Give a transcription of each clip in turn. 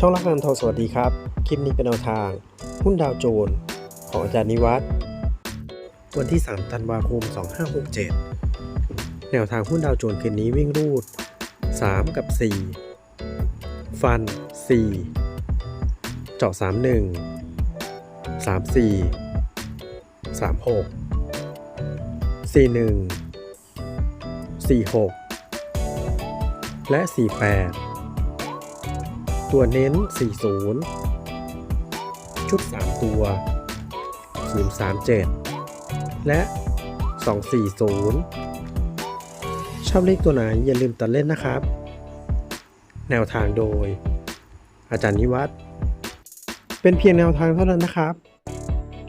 ช่องรักงานทองสวัสดีครับ คลิปนี้เป็นแนวทาง หุ้นดาวโจนส์ของอาจารย์นิวัฒน์วันที่ 3 ธันวาคม 2567 แนวทางหุ้นดาวโจนส์คืนนี้วิ่งรูด 3 กับ 4 ฟัน 4 เจาะ 31 34 36 41 46 และ 48 ตัวเน้น 40 ชุด 3 ตัว 037 และ 240 ชอบเลขตัวไหนอย่าลืมตัดเล่นนะครับ แนวทางโดย อาจารย์นิวัฒน์เป็นเพียงแนวทางเท่านั้นนะครับ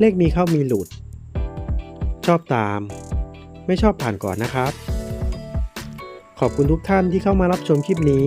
เลขมีเข้ามีหลุด ชอบตาม ไม่ชอบผ่านก่อนนะครับ ขอบคุณทุกท่านที่เข้ามารับชมคลิปนี้